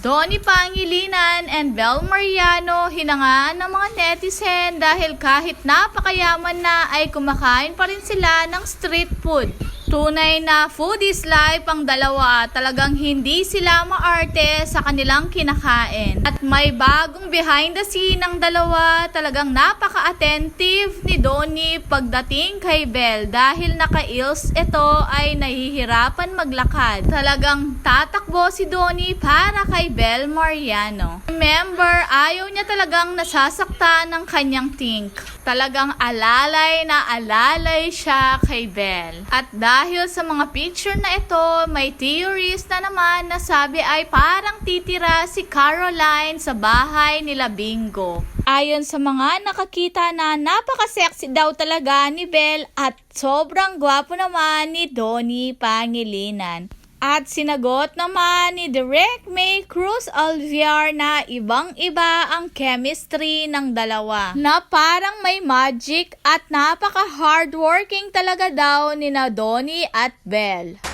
Donnie Pangilinan and Bel Mariano hinangaan ng mga netizen dahil kahit napakayaman na ay kumakain pa rin sila ng street food. Tunay na food is life ang dalawa. Talagang hindi sila maarte sa kanilang kinakain. At may bagong behind the scene ng dalawa. Talagang napaka-attentive ni Donnie pagdating kay Belle. Dahil naka-ills ito ay nahihirapan maglakad. Talagang tatakbo si Donnie para kay Belle Mariano. Remember, ayaw niya talagang nasasaktan ng kanyang tink. Talagang alalay na alalay siya kay Belle. At dahil sa mga picture na ito, may theories na naman na sabi ay parang titira si Caroline sa bahay nila Bingo. Ayon sa mga nakakita na napaka-sexy daw talaga ni Belle at sobrang gwapo naman ni Donnie Pangilinan. At sinagot naman ni Direk May Cruz Alviar na ibang-iba ang chemistry ng dalawa. Na parang may magic at napaka-hardworking talaga daw ni na Donnie at Belle.